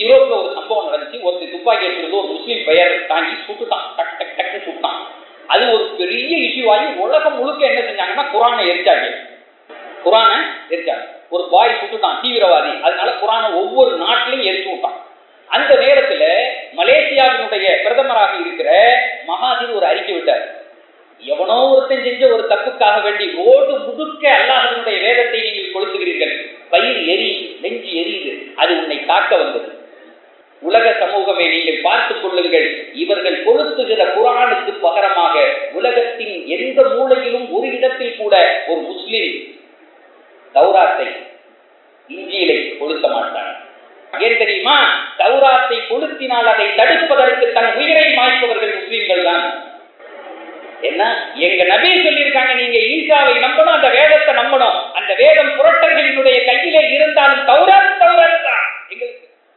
யூரோப்ல ஒரு சம்பவம் நடந்துச்சு. ஒருத்தர் துப்பாக்கி எடுத்துருந்து ஒரு முஸ்லீம் பெயர் தாங்கி சுட்டுட்டான். டக் டக் டக்னு சுட்டான் அது ஒரு பெரிய இஷ்யூ ஆகி உலகம் முழுக்க என்ன செஞ்சாங்கன்னா குரானை எரிச்சாங்க குரானை எரிச்சாங்க ஒரு பாய் சுட்டுட்டான் தீவிரவாதி. அதனால குரானை ஒவ்வொரு நாட்டிலையும் எரிச்சு விட்டான். அந்த நேரத்துல மலேசியாவினுடைய பிரதமராக இருக்கிற மகாதீர் ஒரு அறிக்கை விட்டார். எவனோ ஒருத்தன் செஞ்ச ஒரு தப்புக்காக வேண்டி ரோடு முழுக்க அல்லாஹனுடைய வேதத்தை நீங்கள் கொளுத்துகிறீர்கள். பயிர் எரி நெஞ்சு எரியுது. அது உன்னை தாக்க வந்தது. உலக சமூகமே நீங்கள் பார்த்துக் கொள்ளுங்கள். இவர்கள் கொளுத்துகிற குரானுக்கு பகரமாக உலகத்தின் எந்த மூலையிலும் ஒரு இடத்தில் கூட ஒரு முஸ்லிம் தௌராத்தை இஞ்சியிலை கொளுத்த மாட்டான். ஏன் தெரியுமா? தௌராத்தை கொளுத்தினால் அதை தடுப்பதற்கு தன் உயிரை மாய்ப்பவர்கள் முஸ்லிம்கள் தான் என்ன? எங்க நபி சொல்லியிருக்காங்க நீங்க ஈசாவை நம்பணும்